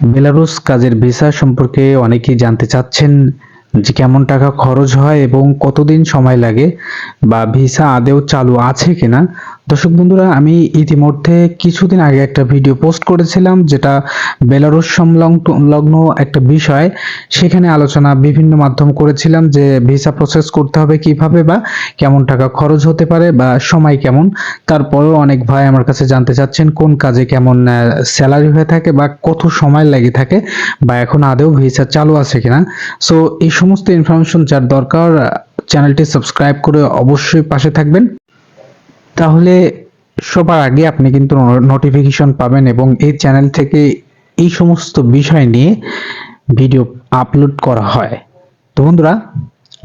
Belarus কাজের visa সম্পর্কে অনেকেই জানতে চাচ্ছেন যে কেমন টাকা খরচ হয় এবং কতদিন সময় লাগে বা ভিসা আদেও চালু আছে কিনা। দর্শক বন্ধুরা, আমি ইতিমধ্যে কিছুদিন আগে একটা ভিডিও পোস্ট করেছিলাম যেটা বেলারুস সংলগ্ন একটা বিষয়। সেখানে আলোচনা বিভিন্ন মাধ্যম করেছিলাম যে ভিসা প্রসেস করতে হবে কীভাবে বা কেমন টাকা খরচ হতে পারে বা সময় কেমন। তারপরেও অনেক ভাই আমার কাছে জানতে চাচ্ছেন কোন কাজে কেমন স্যালারি হয়ে থাকে বা কত সময় লেগে থাকে বা এখন আদেও ভিসা চালু আছে কিনা। সো এই সমস্ত ইনফরমেশন যার দরকার চ্যানেলটি সাবস্ক্রাইব করে অবশ্যই পাশে থাকবেন। তাহলে সবার আগে আপনি কিন্তু নোটিফিকেশন পাবেন এবং এই চ্যানেল থেকে এই সমস্ত বিষয় নিয়ে ভিডিও আপলোড করা হয়। তো বন্ধুরা,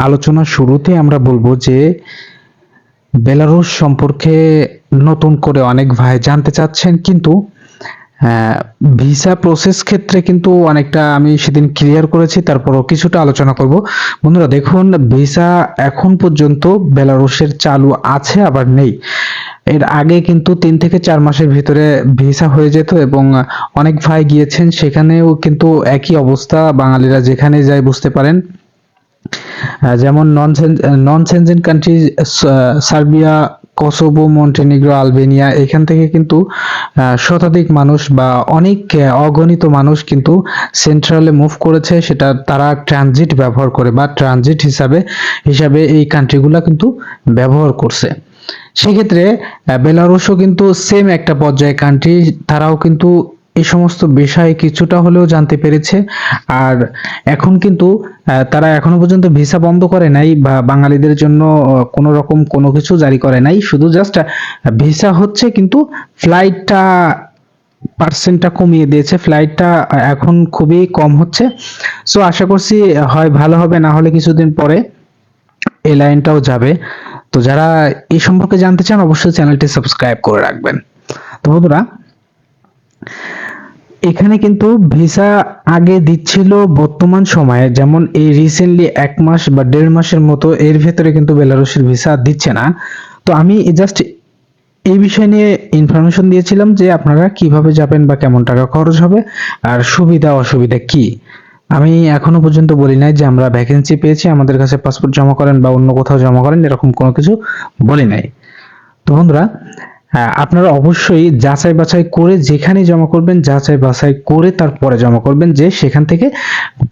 আলোচনা শুরুতে আমরা বলব যে বেলারুশ সম্পর্কে নতুন করে অনেক ভাই জানতে চাচ্ছেন, কিন্তু ভিসা প্রসেস ক্ষেত্রে কিন্তু অনেকটা আমি সেদিন ক্লিয়ার করেছি, তারপরও কিছুটা আলোচনা করব। বন্ধুরা, দেখুন ভিসা এখন পর্যন্ত বেলারুশের চালু আছে, আবার নেই। এর আগে কিন্তু তিন থেকে চার মাসের ভিতরে ভিসা হয়ে যেত এবং অনেক ভাই গিয়েছেন, সেখানেও কিন্তু একই অবস্থা, বাঙালিরা যেখানে যায় বুঝতে পারেন। যেমন non Sen non Schengen country Serbia Kosovo, Montenegro, Albania, এখান থেকে কিন্তু শতাধিক মানুষ বা অনেক অগণিত মানুষ কিন্তু সেন্ট্রালে মুভ করেছে। সেটা তারা ট্রানজিট ব্যবহার করে বা ট্রানজিট হিসাবে হিসাবে এই কান্ট্রিগুলো কিন্তু ব্যবহার করছে। সেক্ষেত্রে বেলারুশও কিন্তু সেম একটা পর্যায়ে কান্ট্রি তারাও কিন্তু এই সমস্ত বিষয়ে কিছুটা হলেও জানতে পেরেছে। আর এখন কিন্তু তারা এখনও পর্যন্ত ভিসা বন্ধ করে নাই বা বাঙালিদের জন্য কোনো রকম কোনো কিছু জারি করে নাই। শুধু জাস্ট ভিসা হচ্ছে কিন্তু ফ্লাইটটা পার্সেন্টটা কমিয়ে দিয়েছে। ফ্লাইটটা এখন খুবই কম হচ্ছে। সো আশা করছি হয় ভালো হবে, না হলে কিছুদিন পরে এই লাইনটাও যাবে। তো যারা এই সম্পর্কে জানতে চান, অবশ্যই চ্যানেলটি সাবস্ক্রাইব করে রাখবেন। তো বন্ধুরা এখানে কিন্তু ভিসা আগে দিচ্ছিল বর্তমান সময়ে, যেমন এই রিসেন্টলি এক মাস বা দেড় মাসের মতো এর ভেতরে কিন্তু বেলারুশের ভিসা দিচ্ছে না। তো আমি জাস্ট এই বিষয় নিয়ে ইনফরমেশন দিয়েছিলাম যে আপনারা কীভাবে যাবেন বা কেমন টাকা খরচ হবে আর সুবিধা অসুবিধা কি। আমি এখনও পর্যন্ত বলি নাই যে আমরা ভ্যাকেন্সি পেয়েছি, আমাদের কাছে পাসপোর্ট জমা করেন বা অন্য কোথাও জমা করেন, এরকম কোনো কিছু বলি নাই। তো বন্ধুরা আপনারা অবশ্যই যাচাই বাছাই করে যেখানে জমা করবেন, যাচাই বাছাই করে তারপরে জমা করবেন যে সেখান থেকে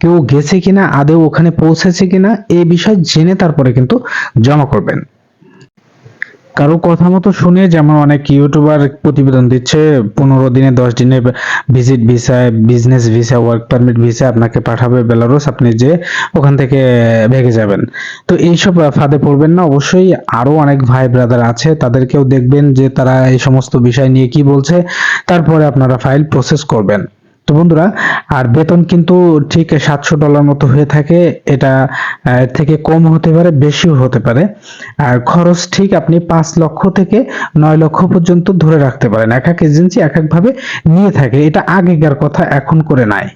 কেউ গেছে কিনা আদেও ওখানে পৌঁছেছে কিনা, এ বিষয় জেনে তারপরে কিন্তু জমা করবেন। কারও কথা মতো শুনে যেমন অনেক ইউটিউবার প্রতিবেদন দিচ্ছে, পনেরো দিনে, দশ দিনে visit visa business visa work permit visa আপনাকে পাঠাবে বেলারুস আপনি যে ওখান থেকে ভেগে যাবেন। তো এইসব ফাঁদে পড়বেন না, অবশ্যই আরও অনেক ভাই ব্রাদার আছে, তাদেরকেও দেখবেন যে তারা এই সমস্ত বিষয় নিয়ে কি বলছে, তারপরে আপনারা ফাইল প্রসেস করবেন। তো বন্ধুরা, আর বেতন কিন্তু ঠিক সাতশো ডলার মতো হয়ে থাকে। এটা থেকে কম হতে পারে, বেশিও হতে পারে। আর খরচ ঠিক আপনি পাঁচ লক্ষ থেকে নয় লক্ষ পর্যন্ত ধরে রাখতে পারেন। এক এক এজেন্সি এক একভাবে নিয়ে থাকে। এটা আগেকার কথা, এখন করে নাই।